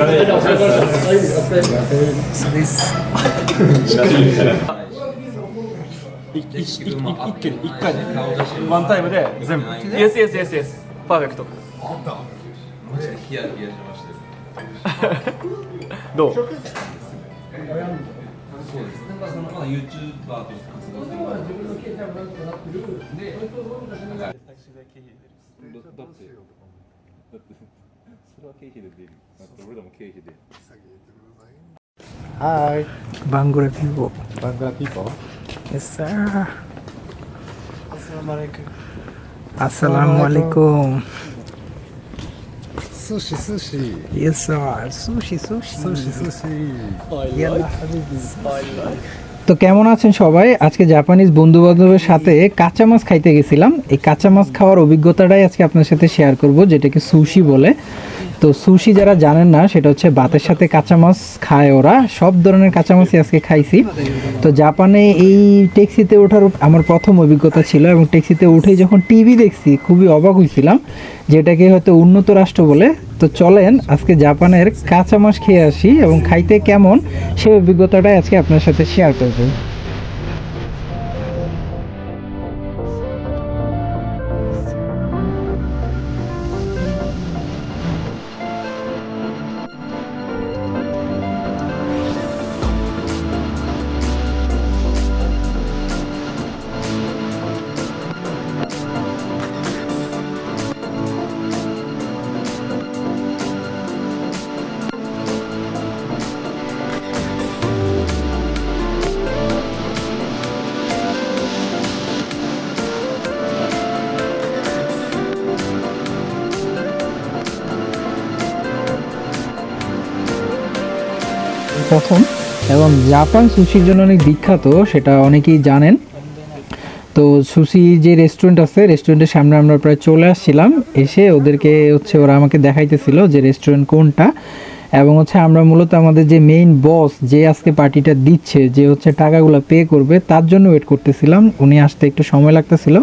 あれ。一気に一回ワンタイムで全部。イエスイエスイエスイエス。パーフェクト。どう？そ。ま。だってそれは経費で出る。Hi. Bangura people. Bangura people. Yes, sir. Assalamualaikum. Assalamualaikum. Sushi, sushi. Yes, sir. Sushi, sushi. Sushi, sushi. Yeah, like. তো কেমন আছেন সবাই আজকে Japanese বন্ধু বান্ধবের সাথে কাঁচা মাছ খাইতে গেছিলাম এই কাঁচা মাছ খাওয়ার অভিজ্ঞতাটাই আজকে আপনার সাথে শেয়ার করব যেটাকে সুশি বলে তো সুশি যারা জানেন না, সেটা হচ্ছে ভাতের সাথে কাঁচা মাছ খায় ওরা। সব ধরনের কাঁচা মাছই আজকে খাইছি। তো জাপানে এই ট্যাক্সিতে ওঠার আমার প্রথম অভিজ্ঞতা ছিল এবং ট্যাক্সিতে উঠেই যখন টিভি দেখছি, খুবই অবাক হয়েছিলাম যেটাকে হয়তো উন্নত রাষ্ট্র বলে। তো চলেন, আজকে জাপানের কাঁচা মাছ খেয়ে আসি এবং খাইতে কেমন সেই অভিজ্ঞতাটাই আজকে আপনার সাথে শেয়ার করব। প্রথম এবং জাপান সুশির জন্য অনেক বিখ্যাত, সেটা অনেকেই জানেন। তো সুশি যে রেস্টুরেন্ট আছে রেস্টুরেন্টের সামনে আমরা প্রায় চলে আসছিলাম, এসে ওদেরকে হচ্ছে ওরা আমাকে দেখাইতেছিল যে রেস্টুরেন্ট কোনটা এবং হচ্ছে আমরা মূলত আমাদের যে মেইন বস যে আজকে পার্টিটা দিচ্ছে, যে হচ্ছে টাকাগুলো পে করবে, তার জন্য ওয়েট করতেছিলাম। উনি আসতে একটু সময় লাগতেছিল।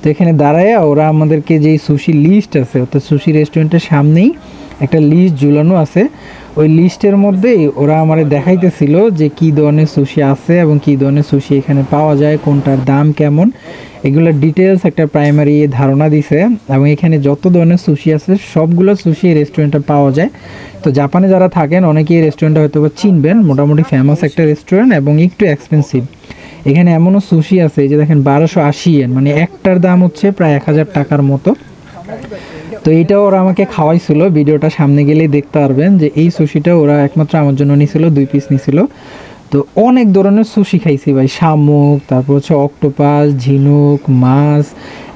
তো এখানে দাঁড়ায় ওরা আমাদেরকে যেই সুশি লিস্ট আছে, অর্থাৎ সুশি রেস্টুরেন্টের সামনেই একটা লিস্ট ঝুলানো আছে। ওই লিস্টের মধ্যেই ওরা আমারে দেখাইতেছিল যে কি ধরনের সুশি আছে এবং কি ধরনের সুশি এখানে পাওয়া যায়, কোনটার দাম কেমন। এগুলোর ডিটেলস একটা প্রাইমারি ধারণা দিছে এবং এখানে যত ধরনের সুশি আছে, সবগুলো সুশি রেস্টুরেন্টে পাওয়া যায়। তো জাপানে যারা থাকেন, অনেকেই রেস্টুরেন্টটা হয়তো চিনবেন। মোটামুটি ফেমাস একটা রেস্টুরেন্ট এবং একটু এক্সপেন্সিভ এখানে এমনও সুশি আছে যে দেখেন, বারোশো আশি মানে একটার দাম হচ্ছে প্রায় এক হাজার টাকার মতো। তো এটা ওরা আমাকে খাওয়াইছিল, ভিডিওটা সামনে গেলেই দেখতে পারবেন যে এই সুশিটা ওরা একমাত্র আমার জন্য নিছিল, দুই পিস নিছিল। তো অনেক ধরনের সুশি খাইছি ভাই, শামুক, তারপর হচ্ছে অক্টোপাস, ঝিনুক, মাছ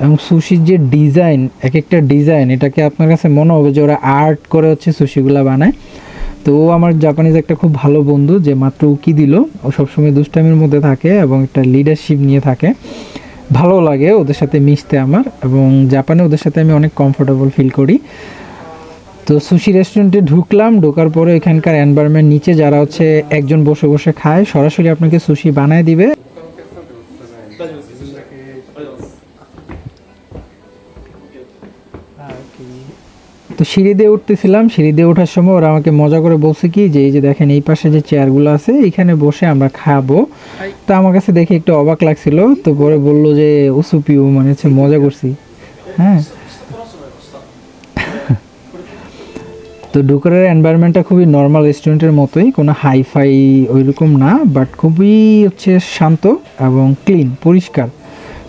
এবং সুশির যে ডিজাইন এক একটা ডিজাইন, এটাকে আপনার কাছে মনে হবে যে ওরা আর্ট করে হচ্ছে সুশিগুলা বানায়। তো ও আমার জাপানিজ একটা খুব ভালো বন্ধু যে মাত্র উকি দিল, ও সবসময় দুষ্টামির মধ্যে থাকে এবং একটা লিডারশিপ নিয়ে থাকে। ভালো লাগে ওদের সাথে মিশতে আমার এবং জাপানে ওদের সাথে আমি অনেক কমফোর্টেবল ফিল করি। তো সুশি রেস্টুরেন্টে ঢুকলাম, ঢোকার পরে এখানকার এনভায়রনমেন্ট নিচে যারা হচ্ছে একজন বসে বসে খায়, সরাসরি আপনাকে সুশি বানায় দিবে। তো সিঁড়ি দিয়ে উঠতেছিলাম সিঁড়ি দিয়ে ওঠার সময় ওরা আমাকে মজা করে বলছে কি যে এই যে দেখেন এই পাশে যে চেয়ারগুলো আছে এখানে বসে আমরা খাব। তো আমার কাছে দেখে একটু অবাক লাগছিল তো পরে বলল যে উসুপিউ মানে হচ্ছে মজা করছি। হ্যাঁ। তো ডুকারের এনভায়রনমেন্টটা খুবই নর্মাল রেস্টুরেন্টের মতোই কোনো হাইফাই ওইরকম না বাট খুবই হচ্ছে শান্ত এবং ক্লিন পরিষ্কার।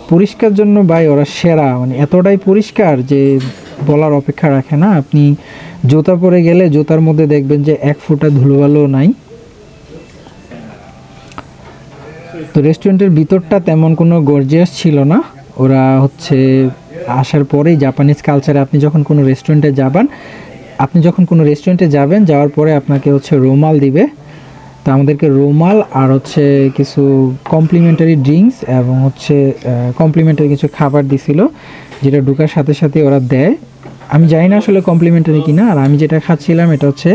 পরিষ্কার জন্য ভাই ওরা সেরা মানে এতটাই পরিষ্কার যে বলার অপেক্ষা রাখে না। আপনি জুতা পরে গেলে জুতার মধ্যে দেখবেন যে এক ফোঁটা ধুলোবালো নাই। তো রেস্টুরেন্টের ভিতরটা তেমন কোনো গর্জিয়াস ছিল না। ওরা হচ্ছে আসার পরেই জাপানিজ কালচারে আপনি যখন কোনো রেস্টুরেন্টে যাবেন, আপনি যখন কোনো রেস্টুরেন্টে যাবেন, যাওয়ার পরে আপনাকে হচ্ছে রুমাল দিবে। তো আমাদেরকে রুমাল আর হচ্ছে কিছু কমপ্লিমেন্টারি ড্রিঙ্কস এবং হচ্ছে কমপ্লিমেন্টারি কিছু খাবার দিছিল, যেটা ঢুকার সাথে সাথে ওরা দেয়। আমি জানি না আসলে কমপ্লিমেন্টারি কিনা, আর আমি যেটা খাচ্ছিলাম এটা হচ্ছে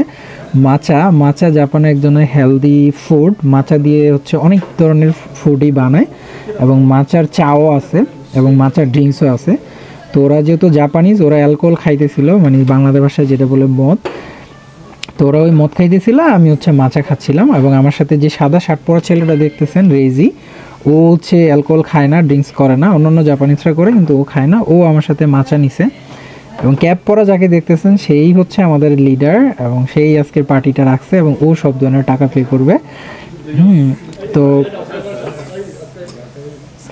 মাচা মাচা জাপানের এক ধরনের হেলদি ফুড মাচা দিয়ে হচ্ছে অনেক ধরনের ফুডই বানায়, এবং মাচার চাও আছে, এবং মাচার ড্রিঙ্কসও আছে। তো ওরা যেহেতু জাপানিজ ওরা অ্যালকোহল খাইতেছিল মানে বাংলাদেশ ভাষায় যেটা বলে মদ। তো ওরা ওই মদ খাইতেছিল আমি হচ্ছে মাচা খাচ্ছিলাম এবং আমার সাথে যে সাদা শার্ট পরা ছেলেটা দেখতেছেন রেজি ও হচ্ছে অ্যালকোহল খায় না, ড্রিঙ্কস করে না, অন্যান্য জাপানিজরা করে, কিন্তু ও খায় না, ও আমার সাথে মাচা নিছে। এবং ক্যাপ পরা যাকে দেখতেছেন, সেই হচ্ছে আমাদের লিডার এবং সেই আজকের পার্টিটা রাখছে এবং ও সব ধরনের টাকা পে করবে। হুম, তো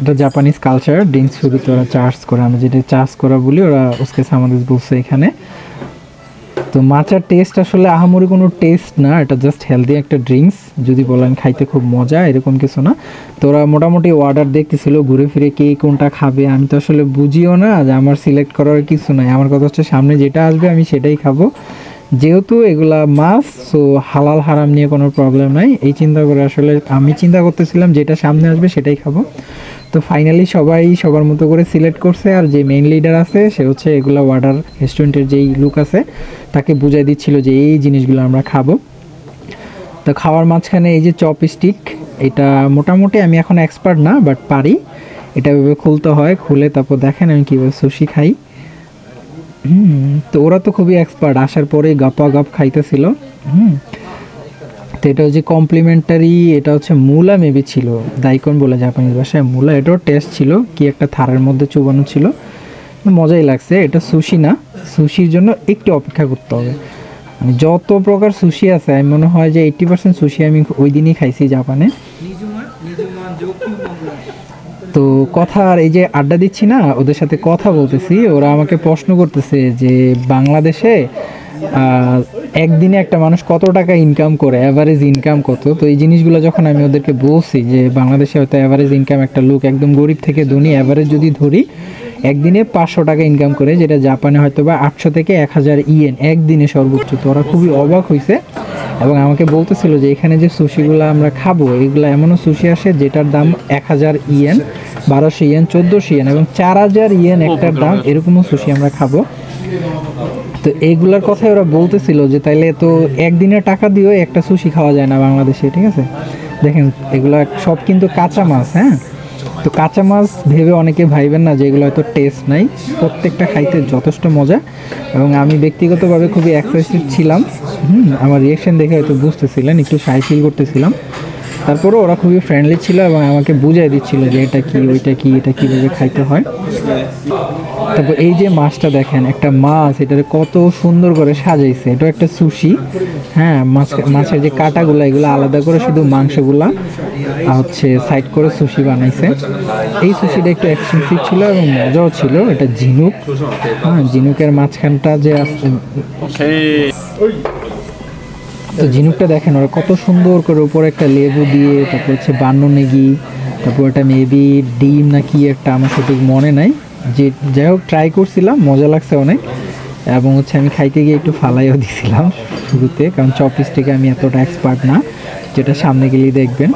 এটা জাপানিজ কালচার ড্রিঙ্কস শুরুতে ওরা চার্জ করে আমরা যেটা চার্জ করা বলি, ওরা উসকে সামাদিস বলছে এখানে। তো মাচার টেস্ট আসলে আহামরি কোনো টেস্ট না, এটা জাস্ট হেলদি একটা ড্রিঙ্কস যদি বলেন খাইতে খুব মজা, এরকম কিছু না। তোরা মোটামুটি অর্ডার দেখতেছিল, ঘুরে ফিরে কে কোনটা খাবে, আমি তো আসলে বুঝিও না যে আমার সিলেক্ট করার কিছু নাই। আমার কথা হচ্ছে সামনে যেটা আসবে আমি সেটাই খাব। যেহেতু এগুলা মাছ সো হালাল, হারাম নিয়ে কোনো প্রবলেম নাই। এই চিন্তা করে আসলে আমি চিন্তা করতেছিলাম যেটা সামনে আসবে সেটাই খাব। তো ফাইনালি সবাই সবার মতো করে সিলেক্ট করছে, আর যে মেইন লিডার আছে, সে হচ্ছে এগুলা ওয়ার্ডার রেস্টুরেন্টের যেই লুক আছে, তাকে বুঝাই দিচ্ছিল যে এই জিনিসগুলো আমরা খাব। তো খাওয়ার মাঝখানে এই যে চপ স্টিক এটা মোটামুটি আমি এখন এক্সপার্ট না বাট পারি। এটা খুলতে হয়, খুলে তারপর দেখেন আমি কীভাবে সুশি খাই। হুম তো ওরা তো খুবই এক্সপার্ট আসার পরে গাপা গাপ খাইতেছিল। হুম। তো এটা হচ্ছে কমপ্লিমেন্টারি এটা হচ্ছে মূলা মেবি ছিল। দাইকন বলে জাপানিজ ভাষায় মূলা। এটাও টেস্ট ছিল, কি একটা থারের মধ্যে চুবানো ছিল। মজাই লাগছে, এটা সুশি না। সুশির জন্য একটু অপেক্ষা করতে হবে। মানে যত প্রকার সুশি আছে, আমি মনে হয় যে এইট্টি পার্সেন্ট সুশি আমি ওই দিনই খাইছি জাপানে। তো কথা আর এই যে আড্ডা দিচ্ছি না, ওদের সাথে কথা বলতেছি। ওরা আমাকে প্রশ্ন করতেছে যে, বাংলাদেশে একদিনে একটা মানুষ কত টাকা ইনকাম করে অ্যাভারেজ ইনকাম কত? তো এই জিনিসগুলো যখন আমি ওদেরকে বলছি যে, বাংলাদেশে হয়তো অ্যাভারেজ ইনকাম একটা লোক একদম গরিব থেকে ধনী অ্যাভারেজ যদি ধরি একদিনে পাঁচশো টাকা ইনকাম করে যেটা জাপানে হয়তো বা আটশো থেকে এক হাজার ইয়েন একদিনে সর্বোচ্চ। তো ওরা খুবই অবাক হয়েছে এবং আমাকে বলতেছিল যে এখানে যে সুশিগুলো আমরা খাব এগুলো এমনও সুশি আসে যেটার দাম এক হাজার ইয়েন বারোশো ইয়েন চোদ্দোশো ইয়েন এবং চার হাজার ইয়েন একটার দাম এরকমও সুশি আমরা খাব। তো এইগুলার কথাই ওরা বলতেছিল যে তাইলে তো একদিনে টাকা দিয়েও একটা সুশি খাওয়া যায় না বাংলাদেশে ঠিক আছে? দেখেন এগুলা সব কিন্তু কাঁচা মাছ হ্যাঁ? তো কাঁচা মাছ ভেবে অনেকে ভাইবেন না যেগুলো হয়তো টেস্ট নাই। প্রত্যেকটা খাইতে যথেষ্ট মজা। এবং আমি ব্যক্তিগতভাবে খুবই এক্সাইটেড ছিলাম। হুম, আমার রিয়েকশন দেখে হয়তো বুঝতেছিলেন, একটু সাই ফিল করতেছিলাম। তারপরে ওরা খুবই ফ্রেন্ডলি ছিল এবং আমাকে বুঝাই দিচ্ছিল যে এটা কি ওইটা কি এটা কীভাবে খাইতে হয়। তারপর এই যে মাছটা দেখেন একটা মাছ এটারে কত সুন্দর করে সাজাইছে। এটা একটা সুশি হ্যাঁ মাছ মাছের যে কাটাগুলো এগুলো আলাদা করে শুধু মাংসগুলা আর হচ্ছে সাইড করে সুশি বানাইছে। এই সুশিটা একটু এক্সপেন্সিভ ছিল এবং মজাও ছিল এটা ঝিনুক। হ্যাঁ ঝিনুকের মাঝখানটা যে আছে তো ঝিনুকটা দেখেন, ওরা কত সুন্দর করে উপরে একটা লেবু দিয়ে, তারপর হচ্ছে বান্ন নেগি, তারপর এটা মেবি ডিম না কি একটা, আমার সঠিক মনে নাই। যে, যাই হোক ট্রাই করছিলাম, মজা লাগছে অনেক। এবং হচ্ছে আমি খাইতে গিয়ে একটু ফালাইও দিছিলাম শুরুতে, কারণ চপস্টিকে আমি এতটা এক্সপার্ট না, যেটা সামনে গেলেই দেখবেন।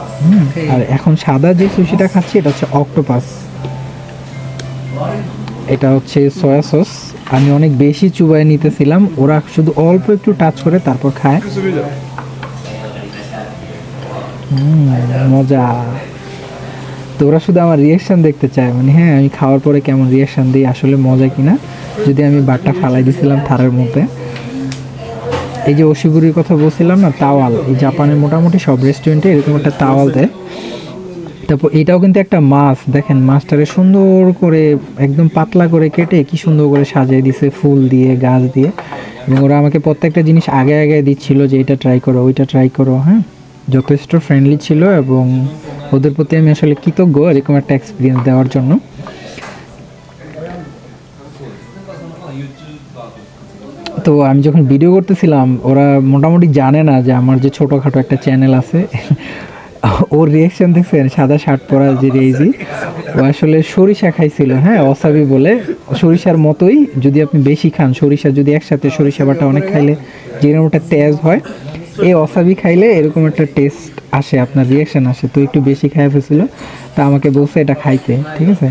আর এখন সাদা যে সুশিটা খাচ্ছি, এটা হচ্ছে অক্টোপাস এটা হচ্ছে সয়া সস আমি অনেক বেশি চুবাই নিতেছিলাম। ওরা শুধু অল্প একটু টাচ করে তারপর খায়। মজা। তো ওরা শুধু আমার রিয়াকশন দেখতে চায়। মানে হ্যাঁ আমি খাওয়ার পরে কেমন রিয়াকশন দিই, আসলে মজা কিনা? যদি আমি বাটটা ফালাই দিছিলাম থারের মধ্যে। এই যে অশিগুরির কথা বলছিলাম না, তাওয়াল। এই জাপানের মোটামুটি সব রেস্টুরেন্টে এরকম একটা তাওয়াল দেয়। তারপর এটাও কিন্তু একটা মাছ, দেখেন মাছটারে সুন্দর করে একদম পাতলা করে কেটে কি সুন্দর করে সাজিয়ে দিছে ফুল দিয়ে, গাছ দিয়ে। এবং ওরা আমাকে প্রত্যেকটা জিনিস আগে আগে দিচ্ছিল যে এটা ট্রাই করো, ওইটা ট্রাই করো হ্যাঁ? যথেষ্ট ফ্রেন্ডলি ছিল এবং ওদের প্রতি আমি আসলে কৃতজ্ঞ এরকম একটা এক্সপিরিয়েন্স দেওয়ার জন্য। তো আমি যখন ভিডিও করতেছিলাম, ওরা মোটামুটি জানে না যে আমার যে ছোটোখাটো একটা চ্যানেল আছে ওর রিয়েকশন দেখছেন? সাদা শার্ট পরা যে রেজি ও আসলে সরিষা খাইছিল হ্যাঁ? অসাবি বলে। সরিষার মতোই যদি আপনি বেশি খান সরিষা যদি একসাথে সরিষা বাটা অনেক খাইলে যেরকম একটা তেজ হয় এই অসাবি খাইলে এরকম একটা টেস্ট আসে আপনার রিয়েকশন আসে। তো একটু বেশি খাই ফেছিল তা আমাকে বলছে এটা খাইতে ঠিক আছে?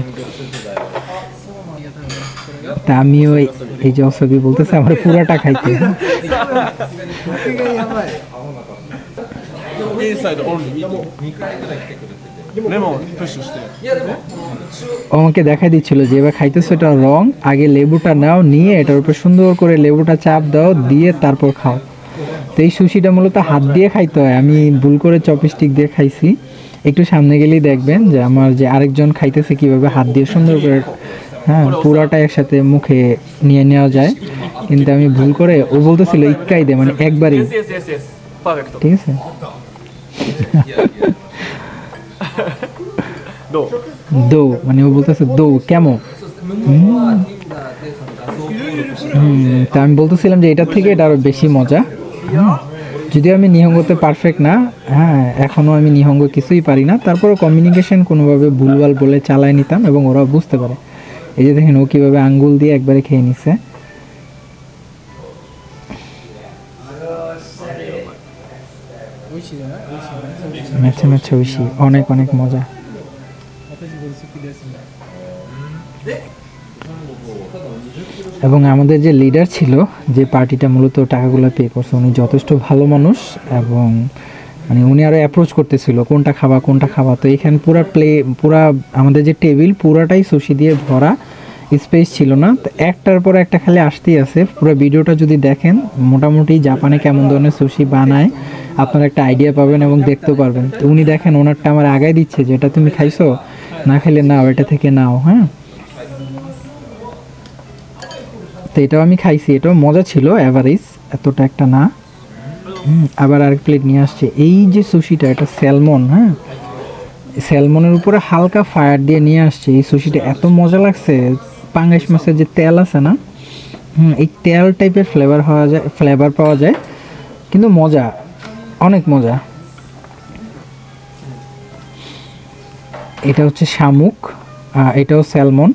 তা আমিও এই- এই যে অসবি বলতেছে আমার পুরাটা খাইতে। হ্যাঁ। Inside only eating. レモンプッシュして。 ও আমাকে দেখাই দিচ্ছিল যে এবার খাইতেছো এটা রং আগে লেবুটা নাও নিয়ে এটার উপর সুন্দর করে লেবুটা চাপ দাও দিয়ে তারপর খাও তো এই সুশিটা মূলত হাত দিয়ে খাইতে হয় আমি ভুল করে চপস্টিক দিয়ে খাইছি একটু সামনে গেলেই দেখবেন যে আমার যে আরেকজন খাইতেছে কিভাবে হাত দিয়ে সুন্দর করে হ্যাঁ পুরাটা একসাথে মুখে নিয়ে নেওয়া যায় কিন্তু আমি ভুল করে ও বলতেছিল ইক্কাই দে মানে একবারই Yes, yes, yes, yes. Perfect. ঠিক আছেどう দো। মানে ও বলতেছে দো কেমন তা আমি বলতেছিলাম যে এটার থেকে এটা আরও বেশি মজা। যদিও আমি নিহঙ্গতে পারফেক্ট না হ্যাঁ এখনও আমি নিহঙ্গ কিছুই পারি না। তারপরও কমিউনিকেশন কোনোভাবে ভুলভাল বলে চালায় নিতাম এবং ওরা বুঝতে পারে। এই যে দেখেন, ও কীভাবে আঙ্গুল দিয়ে একবারে খেয়ে নিছে। মেছে মেছে ঐশী। অনেক অনেক মজা। এবং আমাদের যে লিডার ছিল, যে পার্টিটা মূলত টাকাগুলো পে করছে, উনি যথেষ্ট ভালো মানুষ এবং মানে উনি আরও অ্যাপ্রোচ করতেছিল, কোনটা খাবা কোনটা খাবা। তো এখানে পুরা প্লে পুরা আমাদের যে টেবিল পুরাটাই সুশি দিয়ে ভরা স্পেস ছিল না। তো একটার পর একটা খালি আসতেই আছে। পুরো ভিডিওটা যদি দেখেন, মোটামুটি জাপানে কেমন ধরনের সুশি বানায়। আপনারা একটা আইডিয়া পাবেন এবং দেখতেও পারবেন। তো উনি দেখেন, ওনারটা আমার আগায় দিচ্ছে যে, এটা তুমি খাইছো? না খাইলে নাও, এটা থেকে নাও। হ্যাঁ? তো এটাও আমি খাইছি, এটাও মজা ছিল অ্যাভারেজ এতটা একটা না। আবার আরেক প্লেট নিয়ে আসছে। এই যে সুশিটা এটা স্যালমন হ্যাঁ? স্যালমনের উপরে হালকা ফায়ার দিয়ে নিয়ে আসছে। এই সুশিটা এত মজা লাগছে, পাঙ্গাস মাছের যে তেল আছে না? হুম, এই তেল টাইপের ফ্লেভার হওয়া যায় ফ্লেভার পাওয়া যায়, কিন্তু মজা। অনেক মজা। এটা হচ্ছে শামুক এটাও স্যালমন।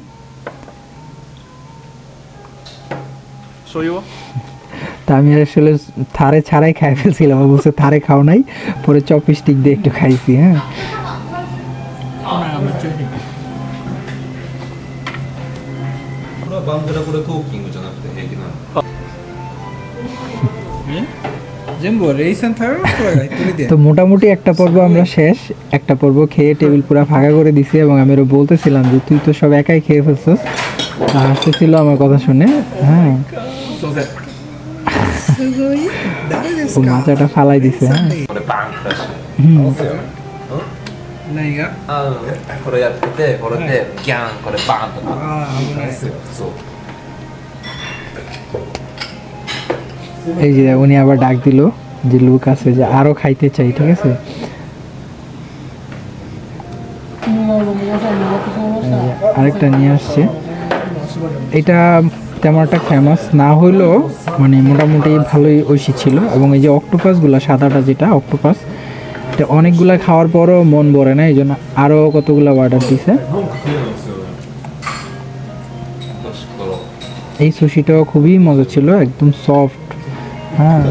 তা আমি আসলে থারে ছাড়াই খাই ফেলছিলাম বলছে থারে খাও নাই পরে চপস্টিক দিয়ে একটু খাইছি হ্যাঁ। বন্ধুরা করে তো তো মোটামুটি একটা পর্ব আমরা শেষ। একটা পর্ব খেয়ে টেবিল পুরো ফাঁকা করে দিছি এবং আমি ওরা বলতেছিলাম যে তুই তো সব একাই খেয়ে ফেলছস। হাসতেছিল আমার কথা শুনে। হ্যাঁ। ও মাথাটা ফালাই দিছে হ্যাঁ। হুম। এই যে উনি আবার ডাক দিল যে, লোক আছে যে, আরও খাইতে চাই, ঠিক আছে? আরেকটা নিয়ে আসছে। এটা তেমন একটা ফেমাস না হইলেও মানে মোটামুটি ভালোই ঐশী ছিল এবং এই যে অক্টোপাসগুলো সাদাটা যেটা অক্টোপাস এটা অনেকগুলা খাওয়ার পরও মন ভরে না এই জন্য আরও কতগুলো অর্ডার দিছে। এই সুশিটাও খুবই মজা ছিল, একদম সফট হ্যাঁ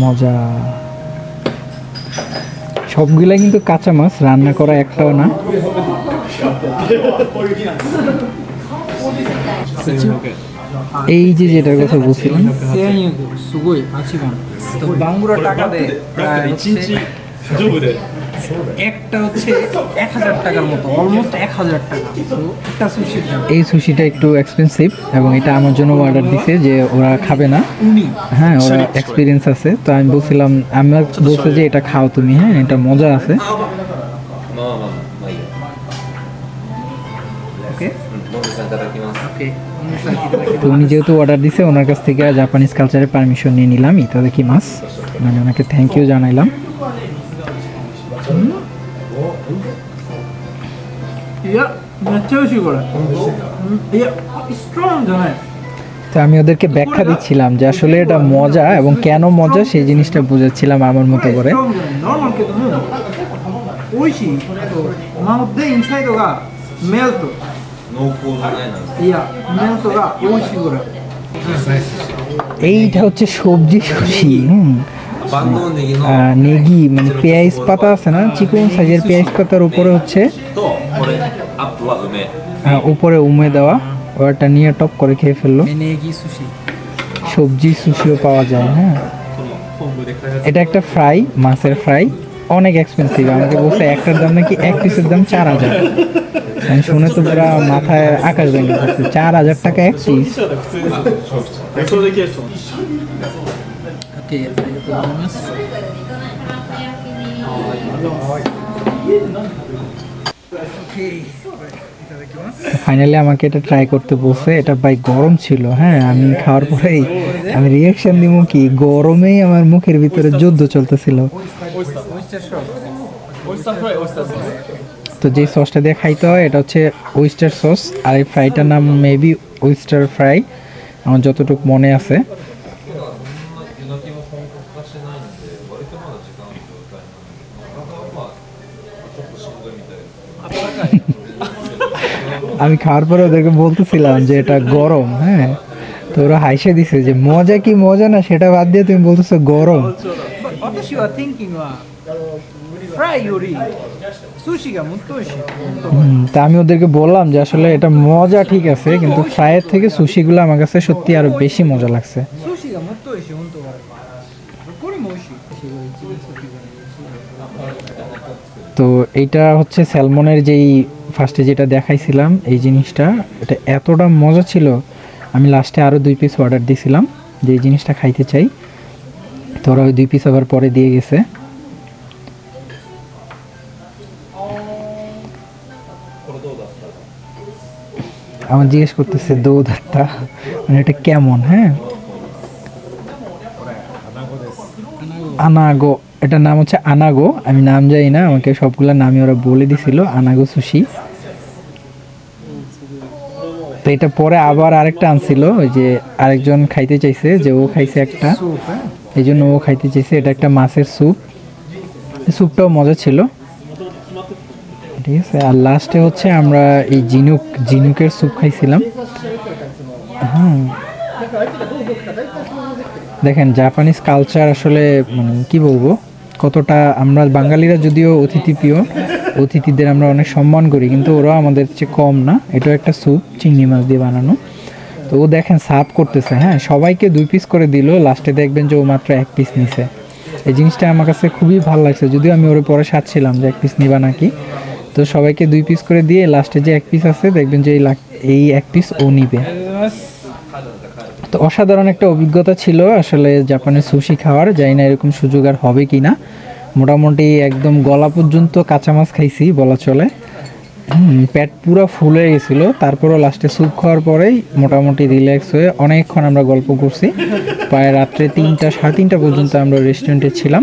মজা কিন্তু কাঁচা মাছ রান্না করা একটাও না এই যে যেটার কথা বলছিলাম টাকা দেয় একটা হচ্ছে এক হাজার টাকার মতো অলমোস্ট এক হাজার টাকা। সুশি এই সুশিটা একটু এক্সপেন্সিভ এবং এটা আমার জন্য অর্ডার দিছে যে ওরা খাবে না। হ্যাঁ ওরা এক্সপিরিয়েন্স আছে তো আমি বলছিলাম আমরা আচ্ছা, বলছে যে এটা খাও তুমি হ্যাঁ এটা মজা আছে। তুমি যেহেতু অর্ডার দিছে ওনার কাছ থেকে জাপানিজ কালচারের পারমিশন নিয়ে নিলাম ইত্যাদি কি মাছ? মানে ওনাকে থ্যাংক ইউ জানাইলাম। いやめっちゃ美味しいこれうんいやストロングじゃない তো আমি ওদেরকে ব্যাখ্যা দিচ্ছিলাম যে আসলে এটা মজা এবং কেন মজা সেই জিনিসটা বুঝাচ্ছিলাম আমার মতো করে ストロングじゃないノーマルけども美味しいとなのでインサイドがメルト濃厚じゃないなんですいやメルトが美味しいぐらい এইটা হচ্ছে সবজি সুশি হুম 万能ネギの আহ, নেগি মানে, মানে পেঁয়াজ পাতা আছে না? চিকন সাইজের পেঁয়াজ পাতার উপরে হচ্ছে উপরে উমে দেওয়া ওটা নিয়ে টপ করে খেয়ে ফেলল। সবজি সুশিও পাওয়া যায় হ্যাঁ। এটা একটা ফ্রাই মাছের ফ্রাই অনেক এক্সপেন্সিভ আমাকে বলছে একটার দাম নাকি এক পিসের দাম চার হাজার। আমি শুনে তো পুরা মাথায় আকাশ ভেঙে চার হাজার টাকা এক পিস ফাইনালি আমাকে এটা ট্রাই করতে বলছে এটা ভাই গরম ছিল হ্যাঁ আমি খাওয়ার পরেই আমি রিয়াকশন দিব কি গরমেই আমার মুখের ভিতরে যুদ্ধ চলতেছিল। তো যে সসটা দিয়ে খাইতে হয় এটা হচ্ছে ওয়েস্টার সস আর এই ফ্রাইটার নাম মেবি ওয়েস্টার ফ্রাই আমার যতটুকু মনে আছে। আমি খাওয়ার পরে ওদেরকে বলতেছিলাম যে এটা গরম হ্যাঁ? তো ওরা হাইসে দিছে যে মজা কি মজা না সেটা বাদ দিয়ে তুমি বলতেছো গরম। তা আমি ওদেরকে বললাম যে আসলে এটা মজা ঠিক আছে কিন্তু ফ্রাইয়ের থেকে সুশিগুলো আমার কাছে সত্যি আরও বেশি মজা লাগছে। তো এইটা হচ্ছে স্যালমনের যেই ফার্স্টে যেটা দেখাইছিলাম, এই জিনিসটা, এটা এতটা মজা ছিল। আমি লাস্টে আরও দুই পিস অর্ডার দিয়েছিলাম যে এই জিনিসটা খাইতে চাই। তো ওরা ওই দুই পিস আবার পরে দিয়ে গেছে। আমার জিজ্ঞেস করতেছে দৌদারটা মানে এটা কেমন হ্যাঁ? আনাগো। এটার নাম হচ্ছে আনাগো। আমি নাম জানি না, আমাকে সবগুলা নামই ওরা বলে দিছিল, আনাগো সুশি। তো এটা পরে আবার আরেকটা আনছিল, ওই যে আরেকজন খাইতে চাইছে, যে ও খাইছে একটা। এই জন্য ও খাইতে চাইছে, এটা একটা মাছের স্যুপ। স্যুপটাও মজা ছিল। ঠিক আছে, আর লাস্টে হচ্ছে আমরা এই জিনুক, জিনুকের স্যুপ খাইছিলাম। হ্যাঁ। দেখেন জাপানিজ কালচার আসলে মানে কি বলব? কতটা আমরা বাঙালিরা যদিও অতিথি প্রিয়, অতিথিদের আমরা অনেক সম্মান করি, কিন্তু ওরা আমাদের চেয়ে কম না। এটাও একটা স্যুপ, চিংড়ি মাছ দিয়ে বানানো। তো ও দেখেন সার্ভ করতেছে হ্যাঁ? সবাইকে দুই পিস করে দিল, লাস্টে দেখবেন যে ও মাত্র এক পিস নিছে। এই জিনিসটা আমার কাছে খুবই ভালো লাগছে, যদিও আমি ওর পরে সাজছিলাম যে এক পিস নিবা নাকি। তো সবাইকে দুই পিস করে দিয়ে লাস্টে যে এক পিস আছে, দেখবেন যে এই এই এক পিস ও নিবে। তো অসাধারণ একটা অভিজ্ঞতা ছিল আসলে জাপানের সুশি খাওয়ার। জানি না এরকম সুযোগ আর হবে কি না মোটামুটি একদম গলা পর্যন্ত কাঁচা মাছ খাইছি, বলা চলে। পেট পুরো ফুল হয়ে গেছিল। তারপরও লাস্টে স্যুপ খাওয়ার পরেই মোটামুটি রিল্যাক্স হয়ে অনেকক্ষণ আমরা গল্প করছি। প্রায় রাত্রে তিনটা, সাড়ে তিনটা পর্যন্ত আমরা রেস্টুরেন্টে ছিলাম।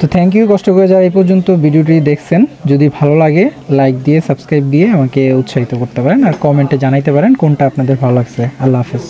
তো থ্যাংক ইউ কষ্ট করে যারা এই পর্যন্ত ভিডিওটি দেখছেন, যদি ভালো লাগে লাইক দিয়ে সাবস্ক্রাইব দিয়ে আমাকে উৎসাহিত করতে পারেন। আর কমেন্টে জানাইতে পারেন কোনটা আপনাদের ভালো লাগছে। আল্লাহ হাফেজ।